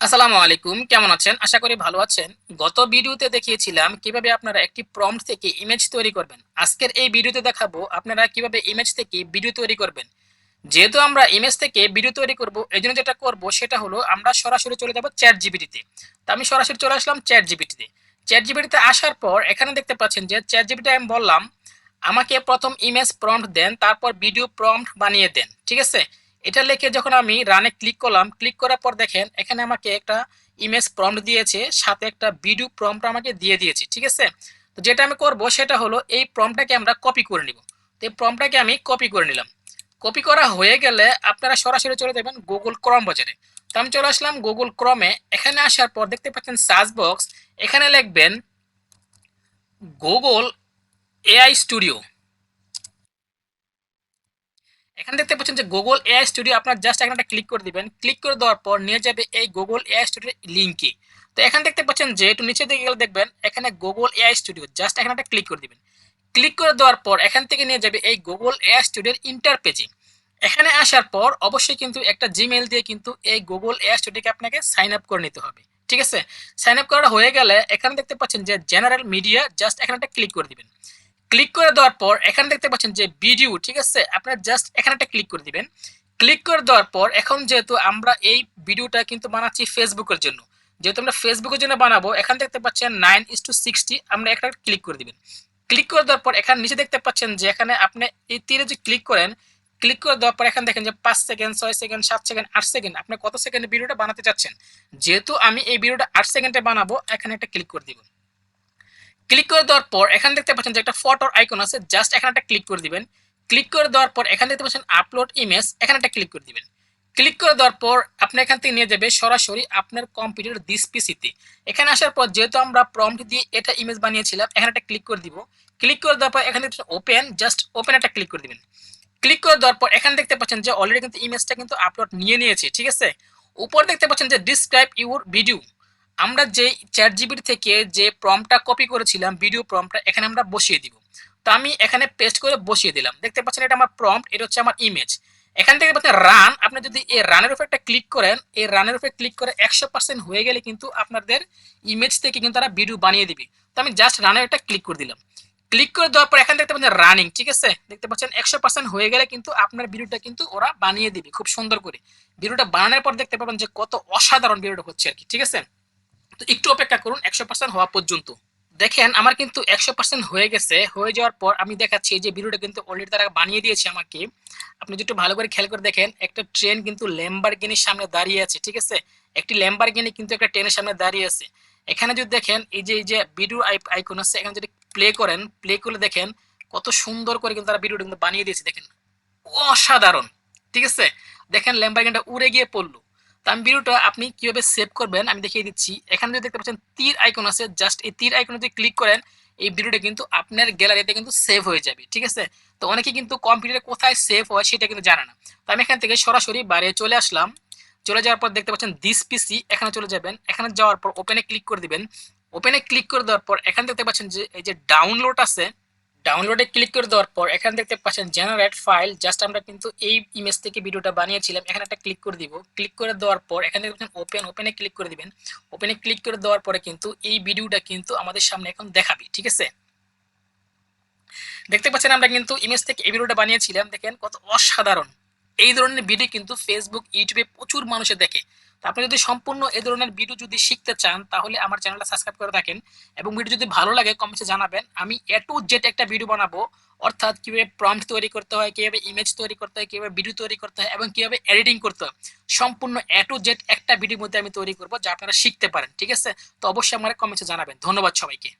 আসসালামু আলাইকুম, কেমন আছেন? আশা করি ভালো আছেন। গত ভিডিওতে দেখিয়েছিলাম কীভাবে আপনারা একটি প্রম্পট থেকে ইমেজ তৈরি করবেন। আজকের এই ভিডিওতে দেখাবো আপনারা কীভাবে ইমেজ থেকে ভিডিও তৈরি করবেন। যেহেতু আমরা ইমেজ থেকে ভিডিও তৈরি করব এই জন্য যেটা করব সেটা হলো আমরা সরাসরি চলে যাব চ্যাট জিবিটিতে তো আমি সরাসরি চলে আসলাম চ্যাট জিবিটিতে চ্যাট জিবিটিতে আসার পর এখানে দেখতে পাচ্ছেন যে চ্যাট জিবিটি আমি বললাম, আমাকে প্রথম ইমেজ প্রম্পট দেন, তারপর ভিডিও প্রম্পট বানিয়ে দেন, ঠিক আছে? এটা লিখে যখন আমি রানে ক্লিক করলাম ক্লিক করার পর দেখেন, এখানে আমাকে একটা ইমেজ প্রম্পট দিয়েছে, সাথে একটা ভিডিও প্রম্পট আমাকে দিয়ে দিয়েছে, ঠিক আছে? তো যেটা আমি করব সেটা হলো এই প্রম্পটটাকে আমরা কপি করে নিব। তো এই প্রম্পটটাকে আমি কপি করে নিলাম। কপি করা হয়ে গেলে আপনারা সরাসরি চলে যাবেন গুগল ক্রম বাজারে। তো আমি চলে আসলাম গুগল ক্রমে এখানে আসার পর দেখতে পাচ্ছেন সার্চ বক্স এখানে লিখবেন গুগল এআই স্টুডিও এখানে দেখতে পাচ্ছেন যে গুগল এআই স্টুডিও আপনার জাস্ট এখানে একটা ক্লিক করে দিবেন। ক্লিক করে দেওয়ার পর নিয়ে যাবে এই গুগল এআই স্টুডিওর লিঙ্কে তো এখানে দেখতে পাচ্ছেন যে একটু নিচে দিকে গেলে দেখবেন, এখানে গুগল এআই স্টুডিও জাস্ট এখানে একটা ক্লিক করে দিবেন। ক্লিক করে দেওয়ার পর এখান থেকে নিয়ে যাবে এই গুগল এআই স্টুডিওর ইন্টার পেজে এখানে আসার পর অবশ্যই কিন্তু একটা জিমেল দিয়ে কিন্তু এই গুগল এআই স্টুডিওকে আপনাকে সাইন আপ করে নিতে হবে। ঠিক আছে? সাইন আপ করা হয়ে গেলে এখানে দেখতে পাচ্ছেন যে জেনারেল মিডিয়া জাস্ট এখানে একটা ক্লিক করে দিবেন। ক্লিক করে দেওয়ার পর এখানে দেখতে পাচ্ছেন যে ভিডিও, ঠিক আছে? আপনার জাস্ট এখানে একটা ক্লিক করে দিবেন। ক্লিক করে দেওয়ার পর এখন যেহেতু আমরা এই ভিডিওটা কিন্তু বানাচ্ছি ফেসবুকের জন্য, যেহেতু আমরা ফেসবুকের জন্য বানাবো, এখানে দেখতে পাচ্ছেন নাইন ইস টু সিক্সটি আমরা একটা ক্লিক করে দিবেন। ক্লিক করে দেওয়ার পর এখানে নিচে দেখতে পাচ্ছেন যে এখানে আপনি এই তীরে যে ক্লিক করেন, ক্লিক করে দেওয়ার পর এখানে দেখেন যে পাঁচ সেকেন্ড, ছয় সেকেন্ড, সাত সেকেন্ড, আট সেকেন্ড, আপনি কত সেকেন্ডের ভিডিওটা বানাতে চাচ্ছেন? যেহেতু আমি এই ভিডিওটা আট সেকেন্ডে বানাবো, এখানে একটা ক্লিক করে দিব ক্লিক করে দেওয়ার পর এখানে দেখতে পাচ্ছেন যে একটা ফটোর আইকন আছে, জাস্ট এখানে একটা ক্লিক করে দিবেন। ক্লিক করে দেওয়ার পর এখানে দেখতে পাচ্ছেন আপলোড ইমেজ, এখানে একটা ক্লিক করে দিবেন। ক্লিক করে দেওয়ার পর আপনি এখান থেকে নিয়ে যাবে সরাসরি আপনার কম্পিউটার দিস পিসিতে। এখানে আসার পর যেহেতু আমরা প্রম্পট দিয়ে এটা ইমেজ বানিয়েছিলাম, এখানে একটা ক্লিক করে দিব। ক্লিক করে দেওয়ার পর এখানে ওপেন জাস্ট ওপেন একটা ক্লিক করে দিবেন। ক্লিক করে দেওয়ার পর এখানে দেখতে পাচ্ছেন যে অলরেডি কিন্তু ইমেজটা কিন্তু আপলোড নিয়ে নিয়েছে, ঠিক আছে? উপর দেখতে পাচ্ছেন যে ডিসক্রাইব ইউর ভিডিও আমরা যে চ্যাট জিবির থেকে যে প্রমটা কপি করেছিলাম ভিডিও প্রমটা এখানে আমরা বসিয়ে দিব। তো আমি এখানে পেস্ট করে বসিয়ে দিলাম। দেখতে পাচ্ছেন এটা আমার প্রম্পট এটা হচ্ছে আমার ইমেজ এখান থেকে পাচ্ছেন রান আপনি যদি এই রানের উপর একটা ক্লিক করেন, এই রানের উপরে ক্লিক করে একশো পার্সেন্ট হয়ে গেলে কিন্তু আপনাদের ইমেজ থেকে কিন্তু তারা ভিডিও বানিয়ে দিবে। তো আমি জাস্ট রানের একটা ক্লিক করে দিলাম। ক্লিক করে দেওয়ার পর এখানে দেখতে পাচ্ছেন রানিং ঠিক আছে? দেখতে পাচ্ছেন একশো পার্সেন্ট হয়ে গেলে কিন্তু আপনার ভিডিওটা কিন্তু ওরা বানিয়ে দিবে, খুব সুন্দর করে। ভিডিওটা বানানোর পর দেখতে পাবেন যে কত অসাধারণ ভিডিওটা হচ্ছে আর কি, ঠিক আছে? তো একটু অপেক্ষা করুন, একশো পার্সেন্ট হওয়া পর্যন্ত। দেখেন, আমার কিন্তু একশো পার্সেন্ট হয়ে গেছে। হয়ে যাওয়ার পর আমি দেখাচ্ছি যে ভিডিওটা কিন্তু অলরেডি তারা বানিয়ে দিয়েছে আমাকে। আপনি যদি ভালো করে খেয়াল করে দেখেন, একটা ট্রেন কিন্তু ল্যাম্বারগিনির সামনে দাঁড়িয়ে আছে, ঠিক আছে? একটি ল্যাম্বারগিনি কিন্তু একটা ট্রেনের সামনে দাঁড়িয়ে আছে। এখানে যদি দেখেন, এই যে এই যে ভিডিও আইকন আছে, এখানে যদি প্লে করেন প্লে করলে দেখেন, কত সুন্দর করে কিন্তু তারা ভিডিওটা কিন্তু বানিয়ে দিয়েছে। দেখেন, অসাধারণ, ঠিক আছে? দেখেন ল্যাম্বারগিনিটা উড়ে গিয়ে পড়ল। তো আমি ভিডিওটা আপনি কীভাবে সেভ করবেন আমি দেখিয়ে দিচ্ছি। এখানে যদি দেখতে পাচ্ছেন তীর আইকন আছে জাস্ট এই তীর আইকনে যদি ক্লিক করেন, এই ভিডিওটা কিন্তু আপনার গ্যালারিতে কিন্তু সেভ হয়ে যাবে, ঠিক আছে? তো অনেকে কিন্তু কম্পিউটারে কোথায় সেভ হয় সেটা কিন্তু জানে না। তো আমি এখান থেকে সরাসরি বাইরে চলে আসলাম। চলে যাওয়ার পর দেখতে পাচ্ছেন দিস পিসি এখানে চলে যাবেন। এখানে যাওয়ার পর ওপেনে ক্লিক করে দিবেন। ওপেনে ক্লিক করে দেওয়ার পর এখানে দেখতে পাচ্ছেন যে, এই যে ডাউনলোড আছে ডাউনলোডে ক্লিক করে দেওয়ার পর এখানে দেখতে পাচ্ছেন জেনারেট ফাইল জাস্ট আমরা কিন্তু এই ইমেজ থেকে ভিডিওটা বানিয়েছিলাম, এখানে একটা ক্লিক করে দিব। ক্লিক করে দেওয়ার পর এখানে দেখবেন ওপেন ওপেনে ক্লিক করে দিবেন। ওপেনে ক্লিক করে দেওয়ার পরে কিন্তু এই ভিডিওটা কিন্তু আমাদের সামনে এখন দেখাবি, ঠিক আছে? দেখতে পাচ্ছেন আমরা কিন্তু ইমেজ থেকে এই ভিডিওটা বানিয়েছিলাম, দেখেন কত অসাধারণ। এই ধরনের ভিডিও কিন্তু ফেসবুক ইউটিউবে প্রচুর মানুষে দেখে। আপনি যদি সম্পূর্ণ এ ধরনের ভিডিও যদি শিখতে চান, তাহলে আমার চ্যানেলটা সাবস্ক্রাইব করে থাকেন এবং ভিডিও যদি ভালো লাগে কমেন্টে জানাবেন। আমি এ টু জেড একটা ভিডিও বানাবো। অর্থাৎ কীভাবে প্রম্পট তৈরি করতে হয়, কীভাবে ইমেজ তৈরি করতে হয়, কীভাবে ভিডিও তৈরি করতে হয় এবং কীভাবে এডিটিং করতে হয়। সম্পূর্ণ এ টু জেড একটা ভিডিওর মধ্যে আমি তৈরি করব, যা আপনারা শিখতে পারেন, ঠিক আছে? তো অবশ্যই আমার কমেন্টে জানাবেন। ধন্যবাদ সবাইকে।